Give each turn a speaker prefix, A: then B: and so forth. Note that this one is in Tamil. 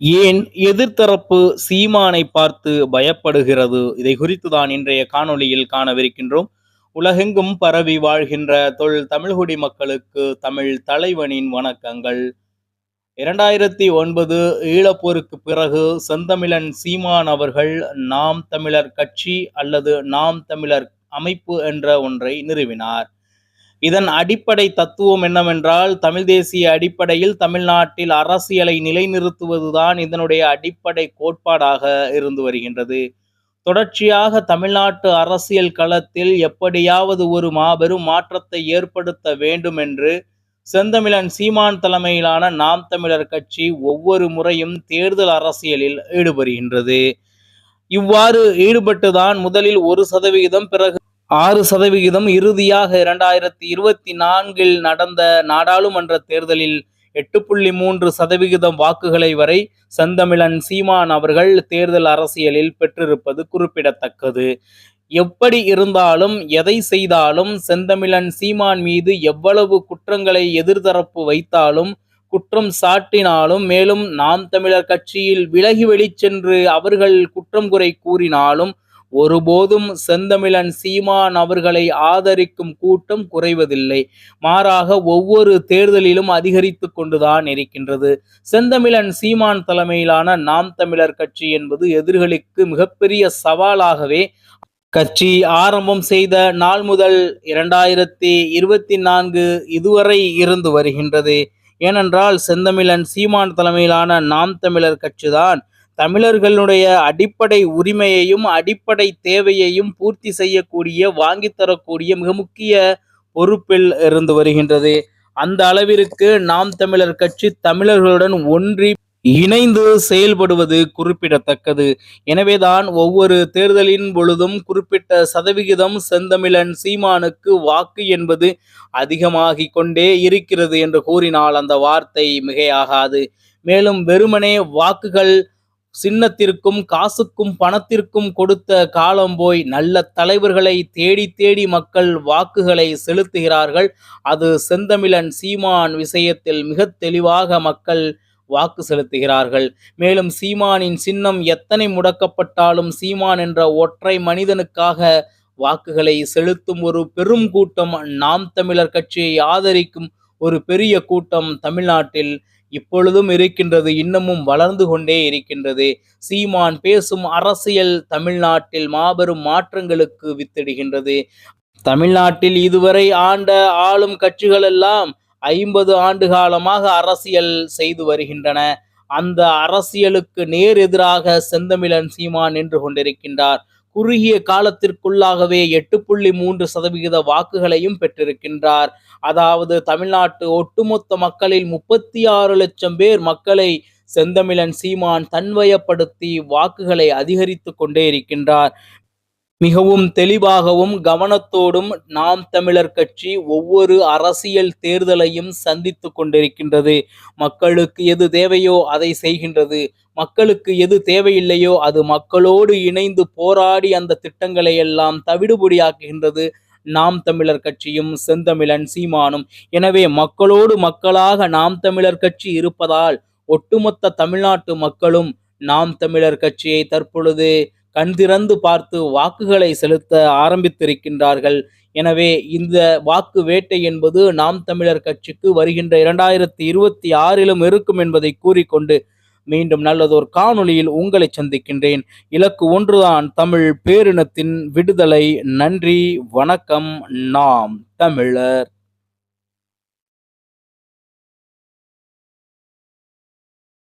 A: ஏன் எதிர்த்தரப்பு சீமானை பார்த்து பயப்படுகிறது? இதை குறித்து தான் இன்றைய காணொளியில் காணவிருக்கின்றோம். உலகெங்கும் பரவி வாழ்கின்ற தொல் தமிழ்குடி மக்களுக்கு தமிழ் தலைவனின் வணக்கங்கள். இரண்டாயிரத்தி ஒன்பது ஈழப்போருக்கு பிறகு செந்தமிழன் சீமான் அவர்கள் நாம் தமிழர் கட்சி அல்லது நாம் தமிழர் அமைப்பு என்ற ஒன்றை நிறுவினார். இதன் அடிப்படை தத்துவம் என்னவென்றால் தமிழ் தேசிய அடிப்படையில் தமிழ்நாட்டில் அரசியலை நிலைநிறுத்துவதுதான் இதனுடைய அடிப்படை கோட்பாடாக இருந்து வருகின்றது. தொடர்ச்சியாக தமிழ்நாட்டு அரசியல் களத்தில் எப்படியாவது ஒரு மாபெரும் மாற்றத்தை ஏற்படுத்த வேண்டும் என்று செந்தமிழன் சீமான் தலைமையிலான நாம் தமிழர் கட்சி ஒவ்வொரு முறையும் தேர்தல் அரசியலில் ஈடுபடுகின்றது. இவ்வாறு ஈடுபட்டுதான் முதலில் ஒரு சதவிகிதம் பிறகு ஆறு சதவிகிதம் இறுதியாக இரண்டாயிரத்தி இருபத்தி நான்கில் நடந்த நாடாளுமன்ற தேர்தலில் எட்டு புள்ளி மூன்று சதவிகிதம் வாக்குகளை வரை செந்தமிழன் சீமான் அவர்கள் தேர்தல் அரசியலில் பெற்றிருப்பது குறிப்பிடத்தக்கது. எப்படி இருந்தாலும் எதை செய்தாலும் செந்தமிழன் சீமான் மீது எவ்வளவு குற்றங்களை எதிர்தரப்பு வைத்தாலும் குற்றம் சாட்டினாலும் மேலும் நாம் தமிழர் கட்சியில் விலகி வெளிச்சென்று அவர்கள் குற்றம் குறை கூறினாலும் ஒருபோதும் செந்தமிழன் சீமான் அவர்களை ஆதரிக்கும் கூட்டம் குறைவதில்லை. மாறாக ஒவ்வொரு தேர்தலிலும் அதிகரித்து கொண்டுதான் இருக்கின்றது. செந்தமிழன் சீமான் தலைமையிலான நாம் தமிழர் கட்சி என்பது எதிர்களுக்கு மிகப்பெரிய சவாலாகவே கட்சி ஆரம்பம் செய்த நாள் முதல் இரண்டாயிரத்தி இருபத்தி நான்கு இதுவரை இருந்து வருகின்றது. ஏனென்றால் செந்தமிழன் சீமான் தலைமையிலான நாம் தமிழர் கட்சிதான் தமிழர்களுடைய அடிப்படை உரிமையையும் அடிப்படை தேவையையும் பூர்த்தி செய்யக்கூடிய வாங்கி தரக்கூடிய மிக முக்கிய பொறுப்பில் இருந்து வருகின்றது. அந்த அளவிற்கு நாம் தமிழர் கட்சி தமிழர்களுடன் ஒன்றி இணைந்து செயல்படுவது குறிப்பிடத்தக்கது. எனவேதான் ஒவ்வொரு தேர்தலின் பொழுதும் குறிப்பிட்ட சதவிகிதம் செந்தமிழன் சீமானுக்கு வாக்கு என்பது அதிகமாகிக் கொண்டே இருக்கிறது என்று கூறினால் அந்த வார்த்தை மிகையாகாது. மேலும் வெறுமனே வாக்குகள் சின்னத்திற்கும் காசுக்கும் பணத்திற்கும் கொடுத்த காலம் போய் நல்ல தலைவர்களை தேடி தேடி மக்கள் வாக்குகளை செலுத்துகிறார்கள். அது செந்தமிழன் சீமான் விஷயத்தில் மிக தெளிவாக மக்கள் வாக்கு செலுத்துகிறார்கள். மேலும் சீமானின் சின்னம் எத்தனை முடக்கப்பட்டாலும் சீமான் என்ற ஒற்றை மனிதனுக்காக வாக்குகளை செலுத்தும் ஒரு பெரும் கூட்டம் நாம் தமிழர் கட்சியை ஆதரிக்கும் ஒரு பெரிய கூட்டம் தமிழ்நாட்டில் இப்பொழுதும் இருக்கின்றது இன்னமும் வளர்ந்து கொண்டே இருக்கின்றது. சீமான் பேசும் அரசியல் தமிழ்நாட்டில் மாபெரும் மாற்றங்களுக்கு வித்திடுகின்றது. தமிழ்நாட்டில் இதுவரை ஆண்ட ஆளும் கட்சிகள் எல்லாம் ஐம்பது ஆண்டு காலமாக அரசியல் செய்து வருகின்றன. அந்த அரசியலுக்கு நேர் எதிராக செந்தமிழன் சீமான் நின்று கொண்டிருக்கின்றார். குறுகிய காலத்திற்குள்ளாகவே எட்டு புள்ளி மூன்று சதவிகித வாக்குகளையும் பெற்றிருக்கின்றார். அதாவது தமிழ்நாட்டு ஒட்டுமொத்த மக்களில் முப்பத்தி ஆறு லட்சம் பேர் மக்களை செந்தமிழன் சீமான் தன்வயப்படுத்தி வாக்குகளை அதிகரித்து கொண்டே இருக்கின்றார். மிகவும் தெளிவாகவும் கவனத்தோடும் நாம் தமிழர் கட்சி ஒவ்வொரு அரசியல் தேர்தலையும் சந்தித்து கொண்டிருக்கின்றது. மக்களுக்கு எது தேவையோ அதை செய்கின்றது. மக்களுக்கு எது தேவையில்லையோ அது மக்களோடு இணைந்து போராடி அந்த திட்டங்களை எல்லாம் தவிடுபொடியாக்குகின்றது. நாம் தமிழர் கட்சியும் செந்தமிழன் சீமானும். எனவே மக்களோடு மக்களாக நாம் தமிழர் கட்சி இருப்பதால் ஒட்டுமொத்த தமிழ்நாட்டு மக்களும் நாம் தமிழர் கட்சியை தற்பொழுது கண்திறந்து பார்த்து வாக்குகளை செலுத்த ஆரம்பித்திருக்கின்றார்கள். எனவே இந்த வாக்கு வேட்டை என்பது நாம் தமிழர் கட்சிக்கு வருகின்ற இரண்டாயிரத்தி இருபத்தி ஆறிலும் இருக்கும் என்பதை கூறிக்கொண்டு மீண்டும் நல்லதொரு காணொளியில் உங்களை சந்திக்கின்றேன். இலக்கு ஒன்றுதான் தமிழ் பேரினத்தின் விடுதலை. நன்றி வணக்கம். நாம் தமிழர்.